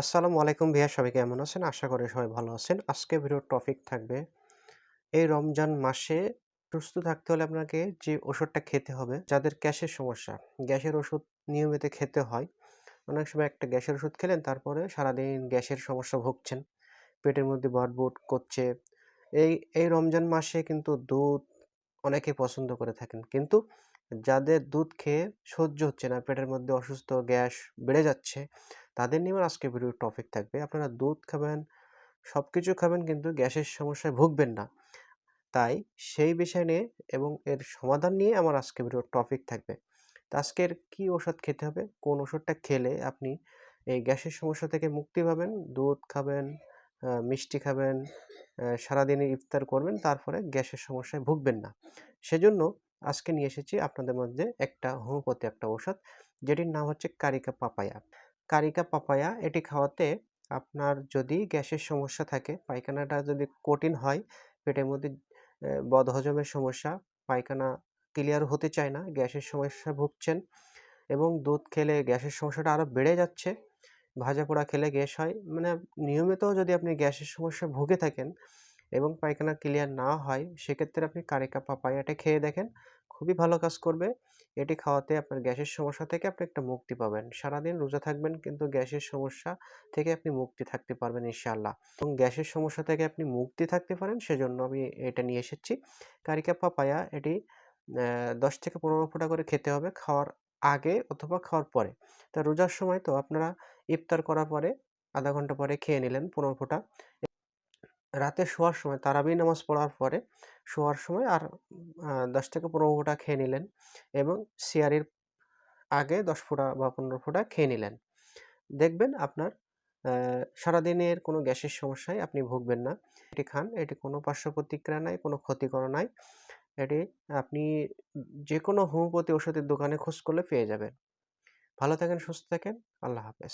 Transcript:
আসসালামু আলাইকুম ভাইয়া সবাই কেমন আছেন? আশা করি সবাই ভালো আছেন। আজকে ভিডিওর টপিক থাকবে এই রমজান মাসে সুস্থ থাকতে হলে আপনাকে যে ওষুধটা খেতে হবে, যাদের গ্যাসের সমস্যা, গ্যাসের ওষুধ নিয়মিত খেতে হয়। অনেক সময় একটা গ্যাসের ওষুধ খেলেন তারপরে সারাদিন গ্যাসের সমস্যা ভুগছেন। পেটের মধ্যে বটবুট করছে। এই এই রমজান মাসে কিন্তু দুধ অনেকেই পছন্দ করে থাকেন। কিন্তু যাদের দুধ খেয়ে সহ্য হচ্ছে না, পেটের মধ্যে অসুস্থ গ্যাস বেড়ে যাচ্ছে, তাদের নিয়েও আজকে ভিডিওর টপিক থাকবে। আপনারা দুধ খাবেন, সব কিছু খাবেন কিন্তু গ্যাসের সমস্যায় ভুগবেন না। তাই সেই বিষয় নিয়ে এবং এর সমাধান নিয়ে আমার আজকে ভিডিওর টপিক থাকবে। তো আজকের কি ওষুধ খেতে হবে, কোন ওষুধটা খেলে আপনি এই গ্যাসের সমস্যা থেকে মুক্তি পাবেন, দুধ খাবেন, মিষ্টি খাবেন, সারাদিনে ইফতার করবেন, তারপরে গ্যাসের সমস্যায় ভুগবেন না। সেজন্য আজকে নিয়ে এসেছি আপনাদের মধ্যে একটা হোমিওপ্যাথি একটা ওষুধ যেটির নাম হচ্ছে কারিকা পাপায়া। কারিকা পাপায়া এটি খাওয়াতে আপনার যদি গ্যাসের সমস্যা থাকে, পায়খানাটা যদি কঠিন হয়, পেটের মধ্যে বদহজমের সমস্যা, পায়খানা ক্লিয়ার হতে চায় না, গ্যাসের সমস্যা ভুগছেন এবং দুধ খেলে গ্যাসের সমস্যাটা আরও বেড়ে যাচ্ছে, ভাজা পোড়া খেলে গ্যাস হয়, মানে নিয়মিত যদি আপনি গ্যাসের সমস্যা ভুগে থাকেন এবং পায়খানা ক্লিয়ার না হয়, সেক্ষেত্রে আপনি কারিকা পাপায়াটা খেয়ে দেখেন, খুবই ভালো কাজ করবে। এটি খাওয়াতে আপনার গ্যাসের সমস্যা থেকে আপনি একটা মুক্তি পাবেন। সারাদিন রোজা থাকবেন কিন্তু গ্যাসের সমস্যা থেকে আপনি মুক্তি থাকতে পারবেন ইনশাআল্লাহ। এবং গ্যাসের সমস্যা থেকে আপনি মুক্তি থাকতে পারেন সেজন্য আমি এটা নিয়ে এসেছি। কারিকা পাপায়া এটি দশ থেকে ১৫ ফোঁটা করে খেতে হবে খাওয়ার আগে অথবা খাওয়ার পরে। তা রোজার সময় তো আপনারা ইফতার করার পরে আধা ঘণ্টা পরে খেয়ে নিলেন ১৫ ফোঁটা। রাতে শোয়ার সময় তারাবি নামাজ পড়ার পরে শোয়ার সময় আর দশ থেকে ১৫ ফোঁটা খেয়ে নিলেন এবং সিহারির আগে ১০ ফোঁটা বা ১৫ ফোঁটা খেয়ে নিলেন। দেখবেন আপনার সারাদিনের কোনো গ্যাসের সমস্যায় আপনি ভুগবেন না। এটি খান, এটি কোনো পার্শ্ব প্রতিক্রিয়া নাই, কোনো ক্ষতিকর নাই। এটি আপনি যে কোনো হোমিওপ্যাথি ওষুধের দোকানে খোঁজ করলে পেয়ে যাবেন। ভালো থাকেন, সুস্থ থাকেন। আল্লাহ হাফেজ।